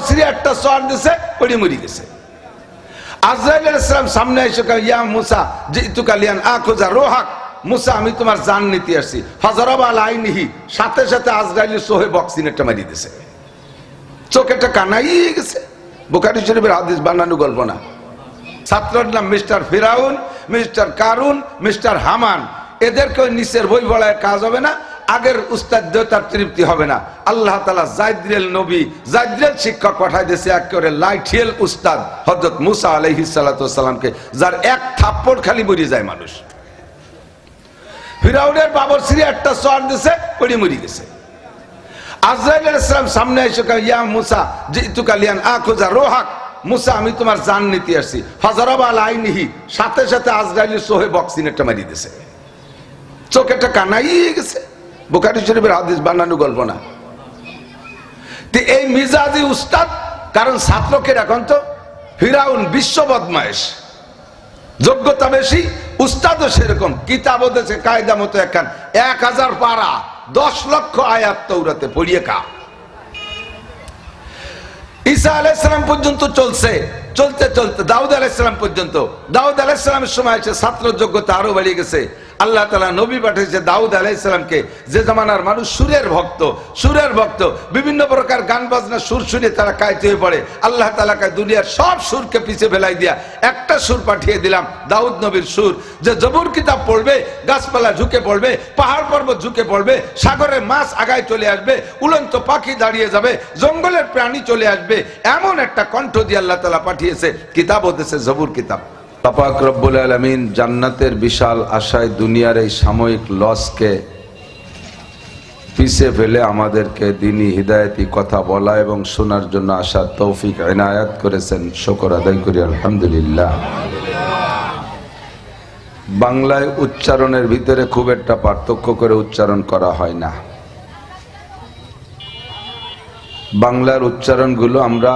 বাবর একটা চর দিছে ওটি মরি গেছে। আজরাইল ইসলাম সামনে এসে ইয়া মুসা যে ইতুকালিয়ান আখোজা রোহাক। মুসা, আমি তোমার জান নিতে আসছি। সাথে সাথে আজরাইল সোহে মারি দিছে। কানাই গেছে। বুখারি শরীফের হাদিস বানানো গল্প না। ছাত্রর নাম মিস্টার ফিরাউন, মিস্টার কারুন, মিস্টার হামান। এদেরকে নিচের বই বলায় কাজ হবে না। আগের উস্তাদ তার তৃপ্তি হবে না। আল্লাহ তালা জাইদ্রেল নবী জাইদ্রেল শিক্ষক পাঠাই দিয়েছে একেবারে লাইঠিয়েল উস্তাদ হজরত মুসা আলহি সালাতামকে যার এক থাপ্পড় খালি মরি যায় মানুষ। ফিরাউনের বাবর শ্রী একটা চর দিছে ওটি মরি গেছে। আজরাইল ইসলাম সামনে এসে ইয়া মুসা যে ইতুকালিয়ান আখোজা রোহাক। মুসা, আমি তোমার জান নিতে আসছি। ফজরাব আল আইনিহি, সাথে সাথে আজরাইল সোহে বক্সিনেরটা মারি দিছে। চোখেটা কানাই গেছে। বুখারি শরীফের হাদিস বানানো গল্প না। তো এই মিজাজি উস্তাদ, কারণ ছাত্রকে এখন তো ফিরাউন বিশ্ব বদমায়েশ। যোগ্যতা বেশি, উস্তাদও সেরকম, কিতাবও দেশে, কায়দা মতো একখান। এক হাজার পারা, দশ লক্ষ আয়াত তৌরাতে পড়িয়ে কা ঈসা আলাইসালাম পর্যন্ত চলছে। চলতে চলতে, দাউদ আলাইসালাম পর্যন্ত। দাউদ আলাইসালামের সময় এসে ছাত্র যোগ্যতা আরও বেড়ে গেছে। আল্লাহ তালা নবী পাঠিয়েছে দাউদ আলাইসালামকে যে জামানার মানুষ সুরের ভক্ত সুরের ভক্ত, বিভিন্ন প্রকার গান বাজনা, সুর শুনে তারা কায়তে হয়ে পড়ে। আল্লাহ তালাকে দুনিয়ার সব সুরকে পিছে ফেলাই দিয়া একটা সুর পাঠিয়ে দিলাম, দাউদ নবীর সুর। যে জবুর কিতাব পড়বে, গাছপালা ঝুঁকে পড়বে, পাহাড় পর্বত ঝুঁকে পড়বে সাগরের মাছ আগায় চলে আসবে, উলন্ত পাখি দাঁড়িয়ে যাবে, জঙ্গলের প্রাণী চলে আসবে, এমন একটা কণ্ঠ দিয়ে আল্লাহ তালা পাঠিয়েছে, কিতাব হতেছে জবুর কিতাব। পাপাক রব্বুল আলমিন জান্নাতের বিশাল আশায় দুনিয়ার এই সাময়িক লসকে পিছে ফেলে আমাদেরকে দিনী হৃদায়তি কথা বলা এবং শোনার জন্য আসার তৌফিক এনায়াত করেছেন। শকর আদায় করি, আলহামদুলিল্লাহ। বাংলায় উচ্চারণের ভিতরে খুব একটা পার্থক্য করে উচ্চারণ করা হয় না। বাংলার উচ্চারণগুলো আমরা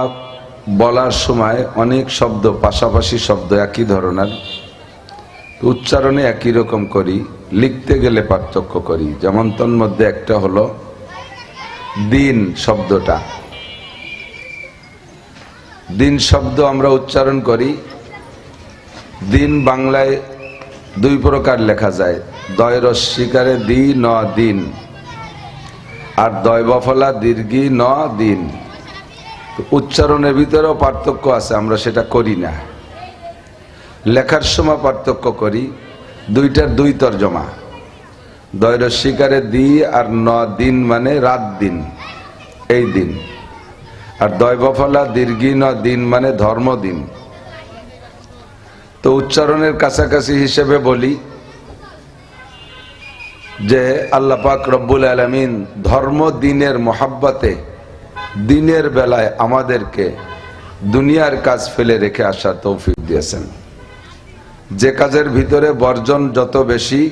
বলার সময় অনেক শব্দ, পাশাপাশি শব্দ একই ধরনের। উচ্চারণে একই রকম করি, লিখতে গেলে পার্থক্য করি। যেমন মধ্যে একটা হলো, দিন শব্দটা। দিন শব্দ আমরা উচ্চারণ করি, দিন বাংলায় দুই প্রকার লেখা যায়। দয় রস্বীকারে দি ন দিন, আর দয় বফলা দীর্ঘি ন দিন। উচ্চারণের ভিতরেও পার্থক্য আছে, আমরা সেটা করি না। লেখার সময় পার্থক্য করি, দুইটার দুই তর্জমা। দয় শিকারে দি আর ন দিন মানে রাত দিন, এই দিন। আর দয় বফলা দীর্ঘি ন দিন মানে ধর্মদিন তো উচ্চারণের কাছাকাছি হিসেবে বলি যে, আল্লাহ পাক রব্বুল আলমিন ধর্ম দিনের মোহাব্বতে দিনের বেলায় আমাদেরকে দুনিয়ার কাজ ফেলে রেখে আসার তৌফিক দিয়েছেন। যে কাজের ভিতরে বর্জন যত বেশি,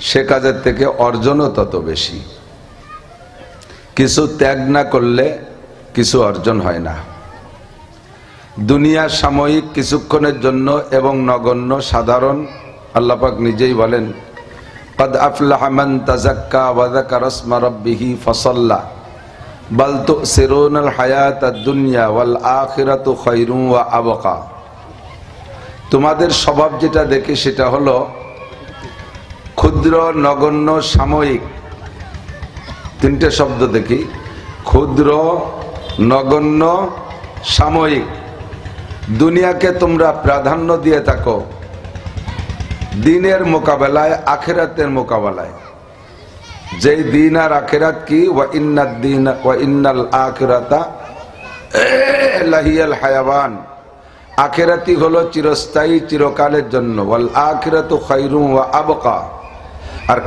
সে কাজের থেকে অর্জনও তত বেশি। কিছু ত্যাগ না করলে কিছু অর্জন হয় না। দুনিয়া সাময়িক কিছুক্ষণের জন্য এবং নগণ্য সাধারণ আল্লাপাক নিজেই বলেন পদ আফলাহমান তাজাক্কা ওয়াজাকা রসমা রব্বিহি ফসল্লা। বল তো সেরোন হায়াত দুনিয়া ওয়াল আখিরাত খৈরু ওয়া আবকা। তোমাদের স্বভাব যেটা দেখে সেটা হলো ক্ষুদ্র, নগণ্য, সাময়িক। তিনটে শব্দ দেখি। ক্ষুদ্র, নগণ্য, সাময়িক। দুনিয়াকে তোমরা প্রাধান্য দিয়ে থাকো। দিনের মোকাবেলায়, আখেরাতের মোকাবেলায়। যেই দিন আর আখেরাত কি? দিন ইন্নাল আখেরাতা হায়াবান আখেরাতি হলো চিরস্থায়ী, চিরকালের জন্য। আখেরাতু আবকা। আর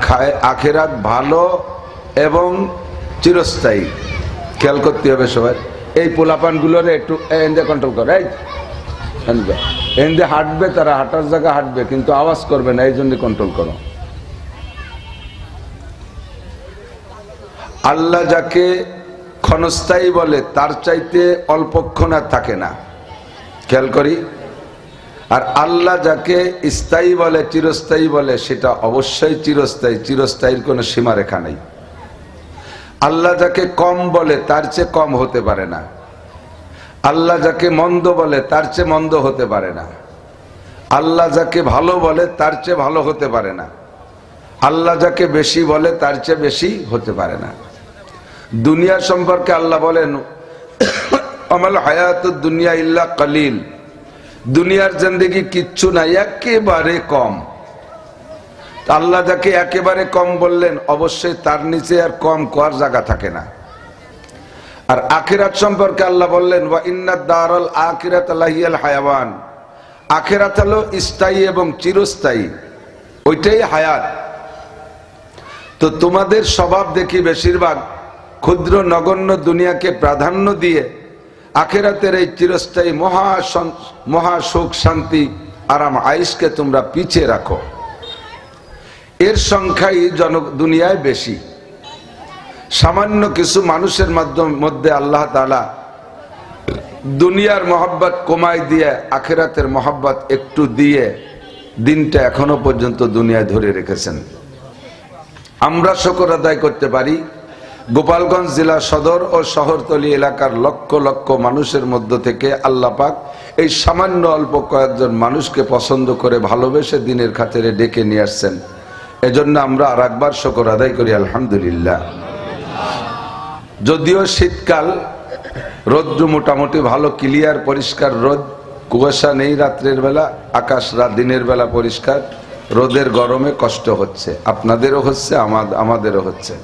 আখেরাত ভালো এবং চিরস্থায়ী। খেয়াল করতে হবে সবাই। এই পোলাপানগুলোরে একটু এনদে কন্ট্রোল করে, এই এনদে হাঁটবে, তারা হাঁটার জায়গা হাঁটবে, কিন্তু আওয়াজ করবে না এই জন্য কন্ট্রোল করো। আল্লাহ যাকে ক্ষণস্থায়ী বলে, তার চাইতে অল্পক্ষণ আর থাকে না। খেয়াল করি? আর আল্লাহ যাকে স্থায়ী বলে, চিরস্থায়ী বলে, সেটা অবশ্যই চিরস্থায়ী, চিরস্থায়ীর কোনো সীমারেখা নেই। আল্লাহ যাকে কম বলে, তার চেয়ে কম হতে পারে না। আল্লাহ যাকে মন্দ বলে, তার চেয়ে মন্দ হতে পারে না। আল্লাহ যাকে ভালো বলে, তার চেয়ে ভালো হতে পারে না। আল্লাহ যাকে বেশি বলে, তার চেয়ে বেশি হতে পারে না। দুনিয়া সম্পর্কে আল্লাহ বলেন আমাল হায়াত দুনিয়া ইল্লা কালিল। দুনিয়ার জিন্দগি কিচ্ছু না একেবারে কম। আল্লাহ যাকে একেবারে কম বললেন, অবশ্যই তার নিচে আর কম কোয়ার জায়গা থাকে না। আর আখিরাত সম্পর্কে আল্লাহ বললেন, ওয়া ইন্নাদ দারাল আখিরাত লাহিয়াল হায়াওয়ান। আখেরাত হলো স্থায়ী এবং চিরস্থায়ী, ওইটাই হায়াত। তো তোমাদের স্বভাব দেখি বেশিরভাগ ক্ষুদ্র নগণ্য দুনিয়াকে প্রাধান্য দিয়ে আখেরাতের এই চিরস্থায়ী মহা মহা সুখ, শান্তি, আরাম আইসকে তোমরা পিছিয়ে রাখো। এর সংখ্যাই জন দুনিয়ায় বেশি। সামান্য কিছু মানুষের মাধ্যম মধ্যে আল্লাহ তালা দুনিয়ার মহব্বত কমাই দিয়ে আখেরাতের মহব্বত একটু দিয়ে দিনটা এখনও পর্যন্ত দুনিয়ায় ধরে রেখেছেন। আমরা শকর আদায় করতে পারি গোপালগঞ্জ জেলা সদর ও শহরতলি এলাকার লক্ষ লক্ষ মানুষের মধ্য থেকে আল্লাহ পাক এই সামান্য অল্প কয়েকজন মানুষকে পছন্দ করে ভালোবেসে দিনের খাতিরে ডেকে নিয়ে আসছেন। এজন্য আমরা আর একবার শকর আদায় করি, আলহামদুলিল্লাহ। যদিও শীতকাল, রোদ্র মোটামুটি ভালো, ক্লিয়ার, পরিষ্কার রোদ, কুয়াশা নেই রাত্রের বেলা, আকাশ রাত দিনের বেলা পরিষ্কার, রোদের গরমে কষ্ট হচ্ছে। আপনাদেরও হচ্ছে আমাদেরও হচ্ছে।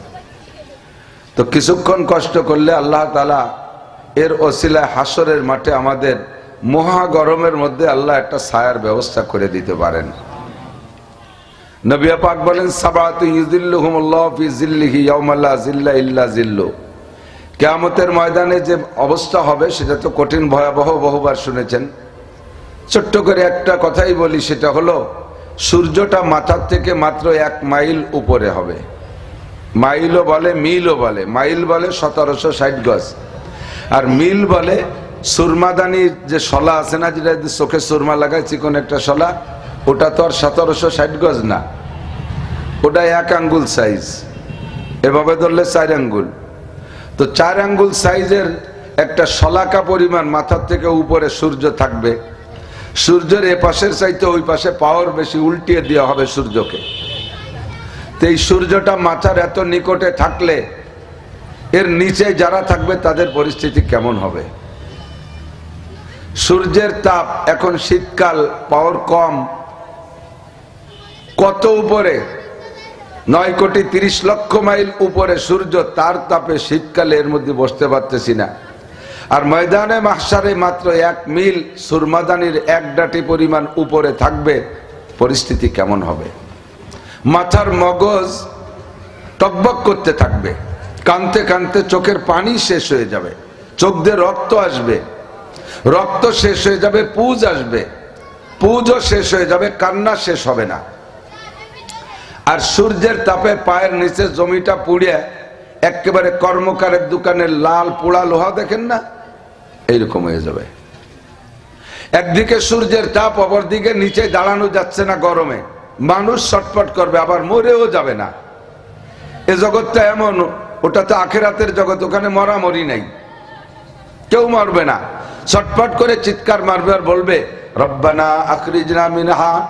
তো কিছুক্ষণ কষ্ট করলে আল্লাহ তালা এর অসিলায় হাসরের মাঠে আমাদের মহা গরমের মধ্যে আল্লাহ একটা ছায়ার ব্যবস্থা করে দিতে পারেন। নবিয়া পাক বলেন, সাবাতু ইউজিল্লুহুমুল্লাহ ফি জিল্লিহি ইয়াউমাল্লা জিল্লা ইল্লা কেয়ামতের ময়দানে যে অবস্থা হবে সেটা তো কঠিন, ভয়াবহ বহুবার শুনেছেন। ছোট্ট করে একটা কথাই বলি, সেটা হলো, সূর্যটা মাথার থেকে মাত্র এক মাইল উপরে হবে। মাইলও বলে, মিলও বলে। মাইল বলে সতেরোশো ষাট গজ। আর মিল বলে সুরমাদানির যে শলা আছে না, যেটা চোখে সুরমা লাগায়, চিকন একটা শলা, ওটা তো আর সতেরোশো ষাট গজ না। ওটা এক আঙ্গুল সাইজ এভাবে ধরলে চার আঙ্গুল। তো চার আঙ্গুল সাইজের একটা শলাকা পরিমাণ মাথার থেকে উপরে সূর্য থাকবে। সূর্যের এ পাশের চাইতে ওই পাশে পাওয়ার বেশি উল্টিয়ে দেওয়া হবে সূর্যকে। এই সূর্যটা মাথার এত নিকটে থাকলে, এর নিচে যারা থাকবে তাদের পরিস্থিতি কেমন হবে? সূর্যের তাপ এখন শীতকাল পাওয়ার কম। কত উপরে? নয় কোটি তিরিশ লক্ষ মাইল উপরে সূর্য, তার তাপে শীতকালে এর মধ্যে বসতে পারতেছি না। আর ময়দানে মাহসারে মাত্র এক মিল, সুরমাদানির এক ডাটি পরিমাণ উপরে থাকবে, পরিস্থিতি কেমন হবে? মাথার মগজ টকবক করতে থাকবে। কানতে কানতে চোখের পানি শেষ হয়ে যাবে। চোখ দিয়ে রক্ত আসবে। রক্ত শেষ হয়ে যাবে, পুজ আসবে। পুজও শেষ হয়ে যাবে, কান্না শেষ হবে না। আর সূর্যের তাপে পায়ের নিচে জমিটা পুড়িয়ে একেবারে কর্মকারের দোকানের লাল পোড়া লোহা দেখেন না? এইরকম হয়ে যাবে। একদিকে সূর্যের তাপ, অপরদিকে নিচে দাঁড়ানো যাচ্ছে না গরমে। মানুষ ছটপট করবে, আবার মরেও যাবে না। এ জগৎটা এমন, ওটা তো আখেরাতের জগৎ, ওখানে মরামরি নাই। কেউ মরবে না। ছটপট করে চিৎকার মারবে আর বলবে, রব্বানা আখরিজনা মিনহা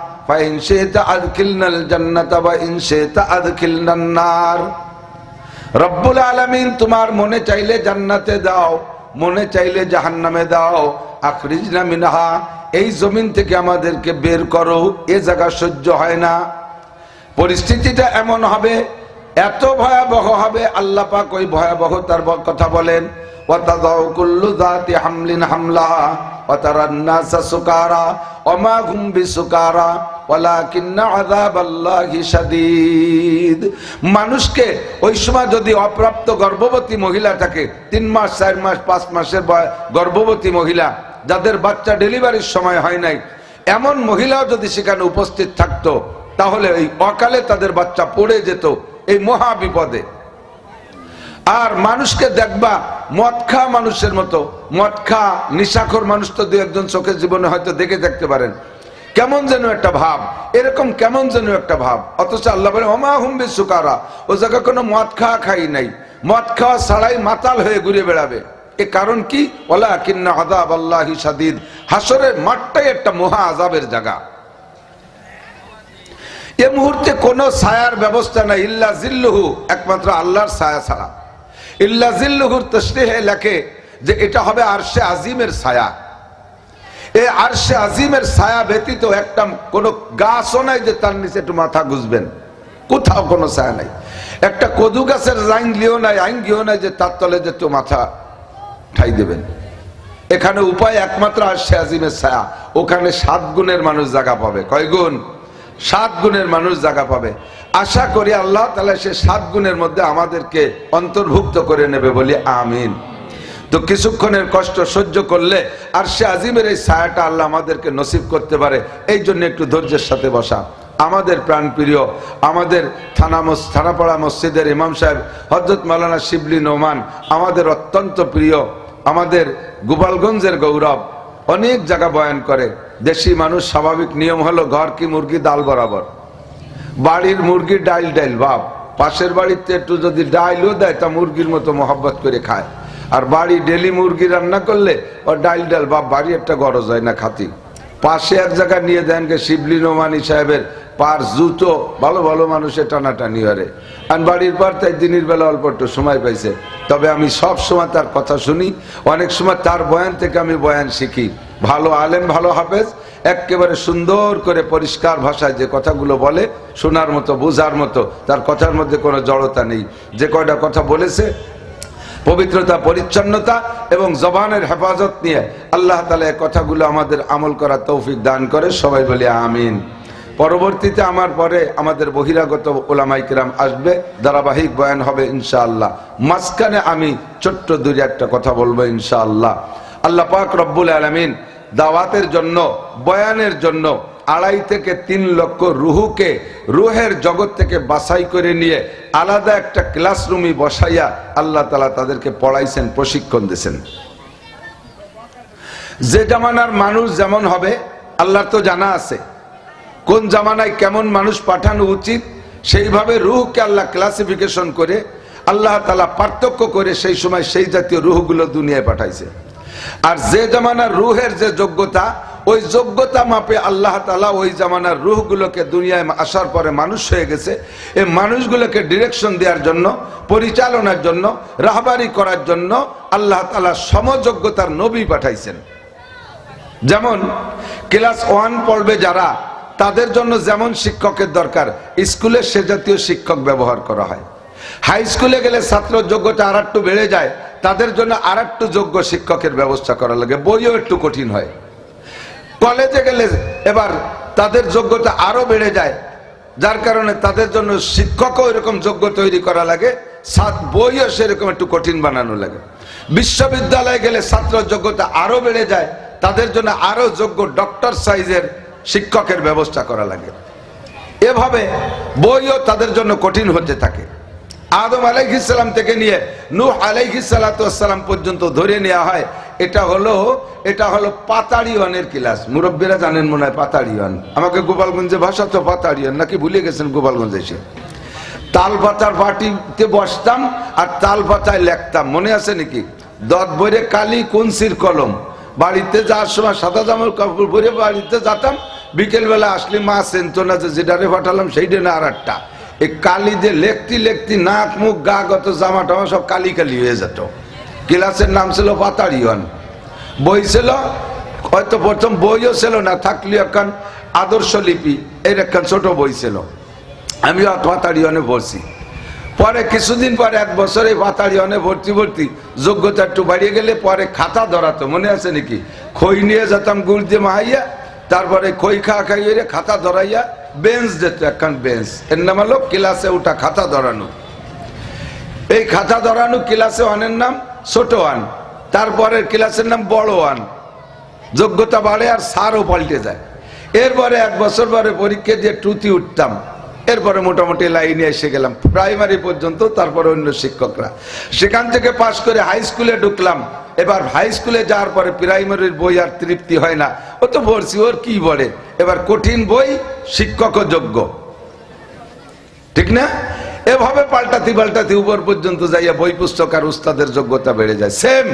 তোমার মনে চাইলে জান্নাতে দাও। মনে চাইলে জাহান নামে দাও। আখরিজনা মিনাহা, এই জমিন থেকে আমাদেরকে বের করো, এ জায়গা সহ্য হয় না। পরিস্থিতিটা এমন হবে, এত ভয়াবহ হবে আল্লাপাক ওই ভয়াবহ তার কথা বলেন। وتضع كل ذات حمل حملها وترى الناس سكارى وما هم بسكارى ولكن عذاب الله شديد মানুষকে ওই সময় যদি অপ্রাপ্ত গর্ভবতী মহিলাটাকে তিন মাস চার মাস পাঁচ মাসের বয় গর্ভবতী মহিলা যাদের বাচ্চা ডেলিভারির সময় হয় নাই এমন মহিলাও যদি সেখানে উপস্থিত থাকতো তাহলে এই অকালে তাদের বাচ্চা পড়ে যেত এই মহা বিপদে আর মানুষকে দেখবা মদ খা মানুষের মতো। মদ খা নিশাখর মানুষ তো দু একজন চোখের জীবনে হয়তো দেখে দেখতে পারেন। কেমন যেন একটা ভাব। এরকম কেমন যেন একটা ভাব। অথচ আল্লাহ বলে অমা হুম্বি সুকারা ও জায়গা কোনো মদ খাওয়া খাই নাই। মদ খাওয়া ছাড়াই মাতাল হয়ে ঘুরে বেড়াবে। এ কারণ কি? ওলা কিন্না আদাব আল্লাহ সাদিদ হাসরের মাঠটাই একটা মহা আজাবের জায়গা। এ মুহূর্তে কোনো ছায়ার ব্যবস্থা নাই। ইল্লা জিল্লুহু। একমাত্র আল্লাহর ছায়া ছাড়া। ইল্লা জিল্লুহুর লেখে যে এটা হবে আরশে আজিমের ছায়া। এই আরশে আজিমের ছায়া ব্যতীত একটা কোনো গাছও নাই যে তার নিচে একটু মাথা গুজবেন কোথাও কোনো ছায়া নাই। একটা কদু গাছের জাইঙ্গিও নাই আইঙ্গিও নাই যে তার তলে যে একটু মাথা ঠাই দেবেন। এখানে উপায় একমাত্র আরশে আজিমের ছায়া। ওখানে সাত গুণের মানুষ জায়গা পাবে। কয় গুণ? সাত গুণের মানুষ জায়গা পাবে। আশা করি আল্লাহ তালা সে সাত গুণের মধ্যে আমাদেরকে অন্তর্ভুক্ত করে নেবে বলি আমিন। তো কিছুক্ষণের কষ্ট সহ্য করলে আর সে আজিমের এই ছায়াটা আল্লাহ আমাদেরকে নসিব করতে পারে, এই জন্য একটু ধৈর্যের সাথে বসা। আমাদের প্রাণপ্রিয়, আমাদের থানা থানাপাড়া মসজিদের ইমাম সাহেব হজরত মালানা শিবলি নোমান, আমাদের অত্যন্ত প্রিয়, আমাদের গোপালগঞ্জের গৌরব, অনেক জায়গা বয়ান করে, দেশি মানুষ স্বাভাবিক নিয়ম হলো ঘর কি মুরগি দাল বরাবর। বাড়ির মুরগি ডাইল ডাইল, বাপ। পাশের বাড়িতে একটু যদি ডাইলও দেয়, তা মুরগির মতো মহব্বত করে খায়। আর বাড়ি ডেলি মুরগি রান্না করলে ও ডাইল ডাল বাপ, বাড়ি একটা গরজ হয় না খাতি। পাশে এক জায়গায় নিয়ে দেন গে শিবলি নোমানি সাহেবের, পার জুতো, ভালো ভালো মানুষের টানাটানি হারে। আর বাড়ির পর তাই দিনের বেলা অল্প একটু সময় পাইছে। তবে আমি সব সময় তার কথা শুনি, অনেক সময় তার বয়ান থেকে আমি বয়ান শিখি। ভালো আলেম, ভালো হাফেজ একেবারে সুন্দর করে পরিষ্কার ভাষায় যে কথাগুলো বলে, শোনার মতো, বোঝার মতো, তার কথার মধ্যে কোনো জড়তা নেই। যে কয়টা কথা বলেছে, পবিত্রতা, পরিচ্ছন্নতা এবং জবানের হেফাজত নিয়ে আল্লাহ তালা কথাগুলো আমাদের আমল করা তৌফিক দান করে, সবাই বলে আমিন। পরবর্তীতে আমার পরে আমাদের বহিরাগত ওলামাই কিরাম আসবে, ধারাবাহিক বয়ান হবে ইনশাআল্লাহ। মাঝখানে আমি ছোট্ট দূরে একটা কথা বলব ইনশাআল্লাহ। আল্লাহ পাক রব্বুল আলমিন দাওয়াতের জন্য, বয়ানের জন্য আড়াই থেকে তিন লক্ষ রুহুকে, রুহের জগৎ থেকে বাছাই করে নিয়ে আলাদা একটা ক্লাসরুমই বসাইয়া আল্লাহ তালা তাদেরকে পড়াইছেন, প্রশিক্ষণ দিয়েছেন যে জামানার মানুষ যেমন হবে, আল্লাহর তো জানা আছে। কোন জামানায় কেমন মানুষ পাঠানো উচিত, সেইভাবে রুহকে আল্লাহ ক্লাসিফিকেশন করে আল্লাহ তালা পার্থক্য করে সেই সময় সেই জাতীয় রুহগুলো দুনিয়ায় পাঠাইছে। আর যে জামানার রুহের যে যোগ্যতা, ওই যোগ্যতা মাপে আল্লাহ তালা ওই জামানার রুহগুলোকে দুনিয়ায় আসার পরে মানুষ হয়ে গেছে। এই মানুষগুলোকে ডিরেকশন দেওয়ার জন্য, পরিচালনার জন্য, রাহবারি করার জন্য আল্লাহ তালা সমযোগ্যতার নবী পাঠাইছেন। যেমন ক্লাস ওয়ান পড়বে যারা, তাদের জন্য যেমন শিক্ষকের দরকার, স্কুলে সে জাতীয় শিক্ষক ব্যবহার করা হয়। হাই স্কুলে গেলে ছাত্র যোগ্যতা আর একটু বেড়ে যায়, তাদের জন্য আর একটু যোগ্য শিক্ষকের ব্যবস্থা করা লাগে। বইও একটু কঠিন হয়। কলেজে গেলে এবার তাদের যোগ্যতা আরও বেড়ে যায়, যার কারণে তাদের জন্য শিক্ষকও এরকম যোগ্য তৈরি করা লাগে বইও সেরকম একটু কঠিন বানানো লাগে। বিশ্ববিদ্যালয়ে গেলে ছাত্র যোগ্যতা আরও বেড়ে যায়, তাদের জন্য আরও যোগ্য ডক্টর সাইজের শিক্ষকের ব্যবস্থা করা লাগে। এভাবে বইও তাদের জন্য কঠিন হতে থাকে। আদম আলাইহিসাল্লাম থেকে নিয়ে নূহ আলাইহিসাল্লাম পর্যন্ত ধরে নেওয়া হয়। এটা হলো এটা হলো পাতাড়িওয়ানের ক্লাস। মুরব্বীরা জানেন মনে হয় পাতাড়িওয়ান। আমাকে গোপালগঞ্জে ভাষা তো পাতাড়িওয়ান, নাকি ভুলে গেছেন গোপালগঞ্জে এসে? তাল পাতার পাটিতে বসতাম আর তাল পাতায় লেখতাম, মনে আছে নাকি? দত বইরে কালি, কুনসির কলম। বাড়িতে যাওয়ার সময় সাদা জামার কাপড় পরে বাড়িতে যেতাম, বিকেলবেলা আসলে মা চেনত না যে যেটারে পাঠালাম সেইটা না আর একটা এই কালি দিয়ে লেখতি লেখতি নাক মুখ গা গত জামা টামা সব কালি কালি হয়ে যেত। ক্লাসের নাম ছিল পাতাড়িওয়ান বই ছিল, হয়তো প্রথম বইও ছিল না থাকলে একখান আদর্শ লিপি, এর একখান ছোট বই ছিল। আমিও পাতাড়িওয়ানে পড়ছি। পরে কিছুদিন পরে, এক বছরে পাতাড়িওয়ানে ভর্তি ভর্তি যোগ্যতা একটু বাড়িয়ে গেলে পরে খাতা ধরাতো, মনে আছে নাকি? খই নিয়ে যেতাম, গুড় দিয়ে মাহাইয়া, তারপরে খই খা খাইয়ে খাতা ধরাইয়া বেঞ্চ দিত একখান বেঞ্চ, এর নাম হলো ক্লাসে ওটা খাতা ধরানো। এই খাতা ধরানো ক্লাসে ওয়ানের নাম ছোট ওয়ান, তারপরের ক্লাসের নাম বড় ওয়ান। যোগ্যতা বাড়ে আর সারও পাল্টে যায়। এরপরে এক বছর পরে পরীক্ষা দিয়ে টুতি উঠতাম। এরপরে মোটামুটি লাইনে এসে গেলাম। প্রাইমারি পর্যন্ত, তারপরে অন্য শিক্ষকরা। সেখান থেকে পাশ করে হাই স্কুলে ঢুকলাম। এবার হাই স্কুলে যাওয়ার পরে প্রাইমারির বই আর তৃপ্তি হয় না। ও তো ভরছি ওর কি বলে? এবার কঠিন বই, শিক্ষক যোগ্য। ঠিক না? এভাবে পাল্টাতি পাল্টাতি উপর পর্যন্ত যাইয়া বই পুস্তক আর উস্তাদের যোগ্যতা বেড়ে যায়। সেম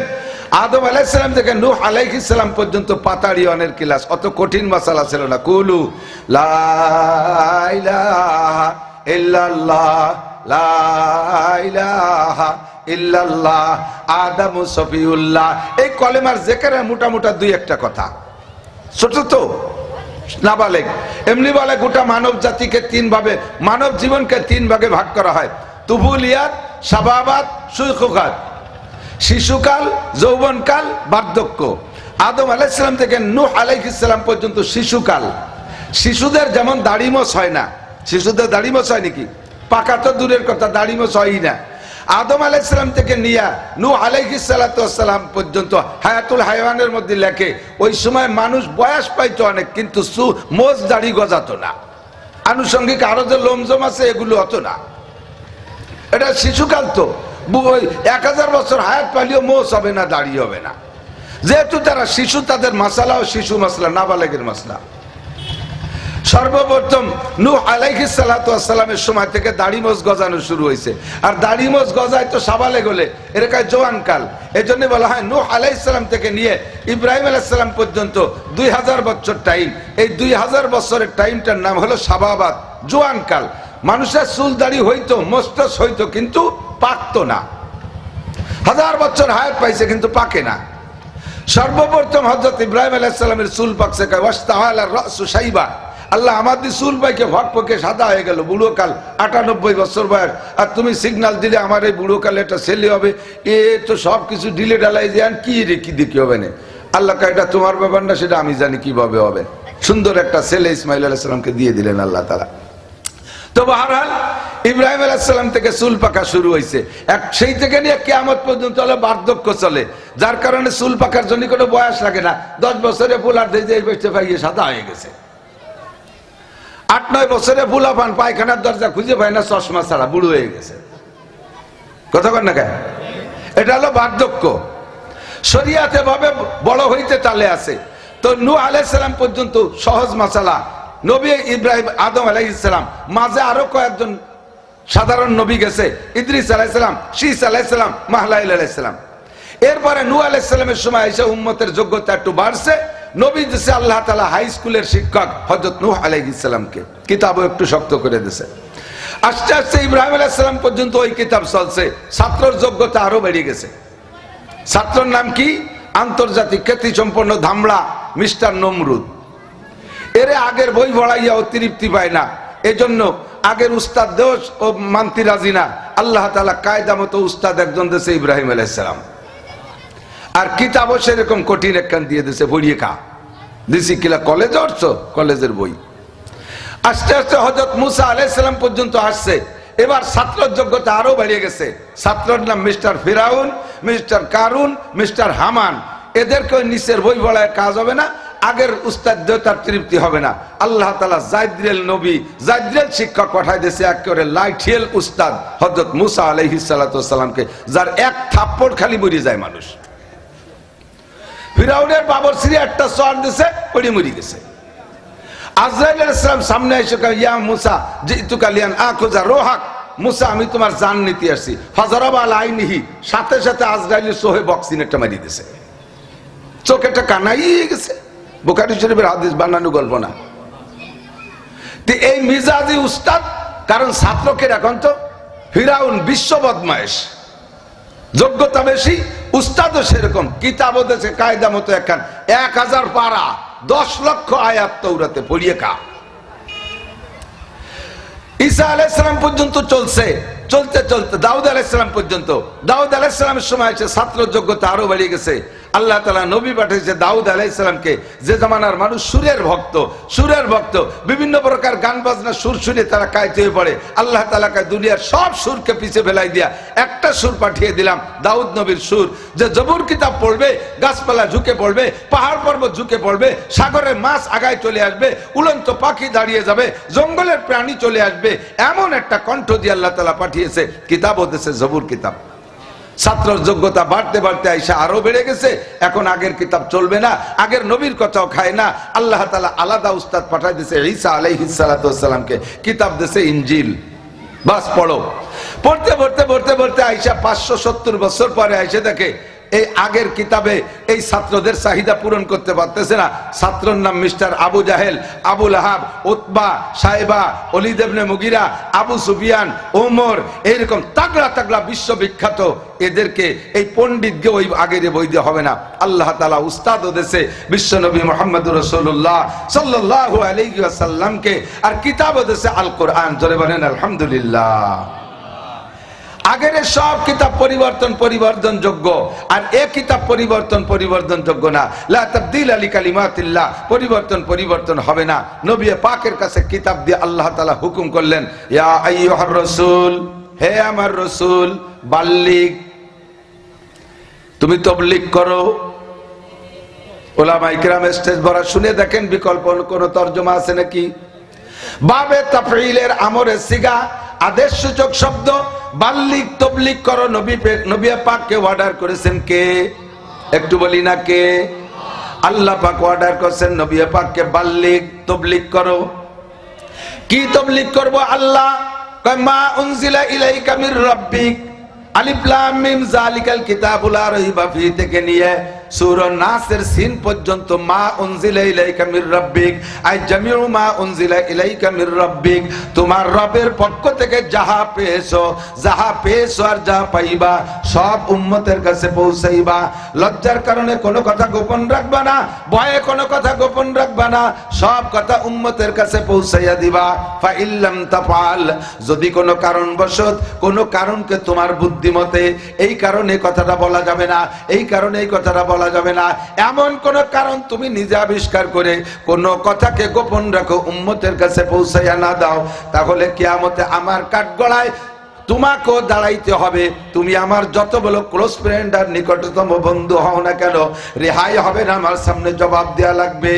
আদম আলাইসালাম থেকে নূহ আলাইহিসালাম পর্যন্ত পাতাড়ি অনের ক্লাস। অত কঠিন মশালা ছিল না। কুলু, লা ইলাহা ইল্লাল্লাহ, লা ইলাহা ইল্লাল্লাহ, আদম সফিউল্লাহ। এই কলেমার জেকারের মোটা মোটা দুই একটা কথা। ছোট তো নাবালেক। এমনি বলে গোটা মানব জাতিকে তিন ভাবে মানব জীবনকে তিন ভাগে ভাগ করা হয়। তুবুলিয়াত সাবাবাদ সুখকাল শিশুকাল, যৌবনকাল, বার্ধক্য। আদম আলাইসালাম থেকে নূহ আলাইহিসসালাম পর্যন্ত শিশুকাল। শিশুদের যেমন দাড়িমস হয় না, শিশুদের দাড়িমস হয় নাকি? পাকা তো দূরের কথা দাড়িমস হয়ই না। আদম আলাইসালাম থেকে নিয়া নূহ আলাইহিসালাম পর্যন্ত হায়াতুল হাইওয়ানের মধ্যে লেখে, ওই সময় মানুষ বয়স পাইতো অনেক, কিন্তু সু মোজ দাড়ি গজাতো না। আনুষঙ্গিক আরও যে লোমজম আছে, এগুলো হতো না। এটা শিশুকাল তো। এক হাজার বছর হায়াত পালিও মোষ হবে না, দাড়ি হবে না। যেহেতু তারা শিশু, তাদের মাসালা ও শিশু মাসলা, নাবালেগের মাসলা। সর্বপ্রথম নু আলাইহিস সালাতু ওয়াসসালামের সময় থেকে দাড়ি মোজ গজানো শুরু হয়েছে আর দাড়ি মোজ গজায় তো সাবালে গলে এরকায় জোয়ান কাল। এই জন্য বলা হয় নু আলাইহিস সালাম থেকে নিয়ে ইব্রাহিম আলাইহিস সালাম পর্যন্ত দুই হাজার বছর টাইম এই দুই হাজার বছরের টাইমটার নাম হলো সাবাবাদ জোয়ান কাল। মানুষের চুল দাড়ি হইতো মস্তস হইতো, কিন্তু পাকতো না। হাজার বছর হায়াত পাইছে, কিন্তু পাকে না। সর্বপ্রথম হজরত ইব্রাহিম আলাইসালামের চুল পাকছে কয়, ওয়াস্তাহাল আর সাইবা। আল্লাহ আমাদের চুল পাইকে ভক পকে সাদা হয়ে গেল, বুড়ো কাল, আটানব্বই বছর বয়স। আর তুমি সিগন্যাল দিলে আমার এই বুড়ো কালে একটা ছেলে হবে। এ তো সব কিছু ডিলে ডালাই দিয়ে কি রে, কি দেখি হবে না? আল্লাহ এটা তোমার ব্যাপার না, সেটা আমি জানি কীভাবে হবে। সুন্দর একটা ছেলে ইসমাইল আলাইসালামকে দিয়ে দিলেন আল্লাহ তালা তো বাহারাল ইব্রাহিম আলাইসাল্লাম থেকে চুল পাকা শুরু হয়েছে এক, সেই থেকে নিয়ে কেয়ামত পর্যন্ত হলো বার্ধক্য চলে। যার কারণে চুল পাকার জন্য কোনো বয়স লাগে না। দশ বছরে ফুলার দিয়ে পাইয়ে সাদা হয়ে গেছে। আট নয় বছরে ফুলা পান, পায়খানার দরজা খুঁজে পায় না, চশমা ছাড়া, বুড়ো হয়ে গেছে। কথা কন না কেন? এটা হলো বার্ধক্য। শরিয়াতে ভাবে বড় হইতে তালে আছে। তো নু আলাইসালাম পর্যন্ত সহজ মাসালা। নবী ইব্রাহিম আদম আলাইসালাম মাঝে আরও কয়েকজন সাধারণ নবী গেছে। ইদ্রিস আলাইসালাম শীস আলাইসালাম মাহলাইল আলাইসালাম এরপরে নু আলাইসালামের সময় এসে উম্মতের যোগ্যতা একটু বাড়ছে। নবী দিছে আল্লাহ তালা হাই স্কুলের শিক্ষক হজরত নূহ আলাইহিসালামকে কিতাবও একটু শক্ত করে দিছে। আস্তে আস্তে ইব্রাহিম আলাইসালাম পর্যন্ত ওই কিতাব চলছে, ছাত্রর যোগ্যতা আরও বেড়ে গেছে। ছাত্রর নাম কি? আন্তর্জাতিক খ্যাতি সম্পন্ন ধামড়া, মিস্টার নমরুদ। এর আগের বই পড়াইয়া ও তৃপ্তি পায় না। এজন্য আগের উস্তাদ দেশ ও মানতি রাজি না। আল্লাহ তালা কায়দা মতো উস্তাদ একজন দেশে ইব্রাহিম আলাইসালাম আর কিতাবও সেরকম কঠিন একখান দিয়ে দিছে, পড়িয়ে খা। দিছি কিলা কলেজে উঠছো কলেজের বই। আস্তে আস্তে হজরত মুসা আলাইসালাম পর্যন্ত আসছে। এবার ছাত্রের যোগ্যতা আরও বেড়ে গেছে। ছাত্রের নাম মিস্টার ফিরাউন, মিস্টার কারুন, মিস্টার হামান। এদেরকে নিচের বই বলায় কাজ হবে না, আগের উস্তাদ দেবতার তৃপ্তি হবে না। আল্লাহ তালা জাইদ্রেল নবী, জাইদ্রেল শিক্ষক পাঠাই দিয়েছে একেবারে লাইঠিয়েল উস্তাদ হজরত মুসা আলহিসাল্লামকে যার এক থাপ্পড় খালি মরি যায় মানুষ। ফিরাউনের বাবর শ্রী একটা চর দিছে পড়ি মরি গেছে। আজরাইল ইসলাম সামনে এসে ইয়া মুসা জিতু কালিয়ান আখোজা রোহাক। মুসা, আমি তোমার জান নিতে আসছি। ফজরাবা লাইনিহি সাথে সাথে আজরাইলের সোহে বক্সিন একটা মারি দিছে। চোখেটা কানাই গেছে। বুখারি শরীফের হাদিস বানানো গল্প না। এই মিজাজি উস্তাদ, কারণ ছাত্রকে এখন তো, ফিরাউন বিশ্ব বদমায়েশ, যোগ্যতা বেশি উস্তাদও সেরকম কিতাব দেশে, কায়দা মতো একখান। এক হাজার পারা, দশ লক্ষ আয়াত তৌরাতে পড়িয়ে কা ঈসা আলাইসালাম পর্যন্ত চলছে, চলতে চলতে, দাউদ আলাইসালাম পর্যন্ত। দাউদ আলাইসালামের সময় এসে ছাত্র যোগ্যতা আরও বাড়িয়ে গেছে। আল্লাহ তালা নবী পাঠিয়েছে দাউদ আলাইসালামকে যে জামানার মানুষ সুরের ভক্ত সুরের ভক্ত, বিভিন্ন প্রকার গান বাজনা সুর শুনে তারা কায়তে হয়ে পড়ে। আল্লাহ তালা কায় দুনিয়ার সব সুরকে পিছে ফেলাই দিয়া একটা সুর পাঠিয়ে দিলাম, দাউদ নবীর সুর। যে জবুর কিতাব পড়বে, গাছপালা ঝুঁকে পড়বে, পাহাড় পর্বত ঝুঁকে পড়বে, সাগরের মাছ আগায় চলে আসবে, উলন্ত পাখি দাঁড়িয়ে যাবে, জঙ্গলের প্রাণী চলে আসবে, এমন একটা কণ্ঠ দিয়ে আল্লাহ তালা পাঠিয়েছে। কিতাব হতেছে জবুর কিতাব। ছাত্রর যোগ্যতা বাড়তে বাড়তে আইসা আরও বেড়ে গেছে। এখন আগের কিতাব চলবে না, আগের নবীর কথাও খায় না। আল্লাহ তালা আলাদা উস্তাদ পাঠাই দিছে ঈসা আলাইহিসালামকে কিতাব দিছে ইঞ্জিল বাস পড়ো। পড়তে পড়তে পড়তে পড়তে আইসা পাঁচশো সত্তর বছর পরে আইসে দেখে এই আগের কিতাবে এই ছাত্রদের চাহিদা পূরণ করতে পারতেছে না। ছাত্রর নাম মিস্টার আবু জাহেল আবুল আহাব উতবা সাহেবা অলিদেবনে মুগিরা, আবু সুফিয়ান, ওমর, এইরকম তাগড়া তাগড়া বিশ্ববিখ্যাত। এদেরকে এই পণ্ডিতকে ওই আগের দিয়ে হবে না। আল্লাহ তালা উস্তাদ দেশে বিশ্বনবী মোহাম্মদ রসুল্লাহ সাল্লাহ আলাইসাল্লামকে আর কিতাব দেশে আল কোরআন জোরে বলেন, আলহামদুলিল্লাহ। আগের সব কিতাব পরিবর্তন পরিবর্তন যোগ্য। আর এ কিতাব পরিবর্তন পরিবর্তন যোগ্য না। লা তাবদিল আলী কালিমাতিল্লাহ, পরিবর্তন পরিবর্তন হবে না। নবী পাকের কাছে কিতাব দিয়ে আল্লাহ তাআলা হুকুম করলেন, ইয়া আইয়ুহার রাসূল, হে আমার রাসূল বাল্লিক তুমি তবলিগ করো। ওলামা ইকরাম স্টেজ ভরা শুনে দেখেন বিকল্প কোন তর্জমা আছে নাকি? বাবে তাফঈলের আমরে সিগা আদেশ সূচক শব্দ, বাল্লিক তবলিক করো, নবী পে- নবী পাককে অর্ডার করেছেন কে? একটু বলি না কে? আল্লাহ পাক অর্ডার করেছেন, নবী পাককে বাল্লিক তবলিক করো। কি তবলিক করব আল্লাহ? মা উনজিলা ইলাইকা মির রাব্বিক। আলিফ লাম মিম জালিকাল কিতাবুল ফি, থেকে নিয়ে কাছে লজ্জার কারণে কোনো কথা গোপন রাখবা না, ভয়ে কোনো কথা গোপন রাখবা না, সব কথা উম্মতের কাছে পৌঁছাইয়া দিবা। ফা তাফাল যদি কোনো কারণবশত, কোনো কারণকে তোমার বুদ্ধিমতে, এই কারণে কথাটা বলা যাবে না, এই কারণে এই কথাটা যাবে না। এমন কোন কারণ তুমি নিজে আবিষ্কার করে কোন কথাকে গোপন রাখো, উম্মতের কাছে পৌঁছাইয়া না দাও। তাহলে কিয়ামতে আমার কাঠগড়ায় তোমাকেও দাঁড়াইতে হবে। তুমি আমার যত বলো ক্লোজ ফ্রেন্ড আর নিকটতম বন্ধু হও না কেন, রেহাই হবে না, আমার সামনে জবাব দেয়া লাগবে।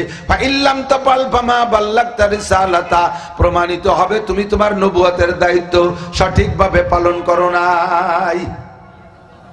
প্রমাণিত হবে তুমি তোমার নবুয়তের দায়িত্ব। সঠিকভাবে পালন করো নাই।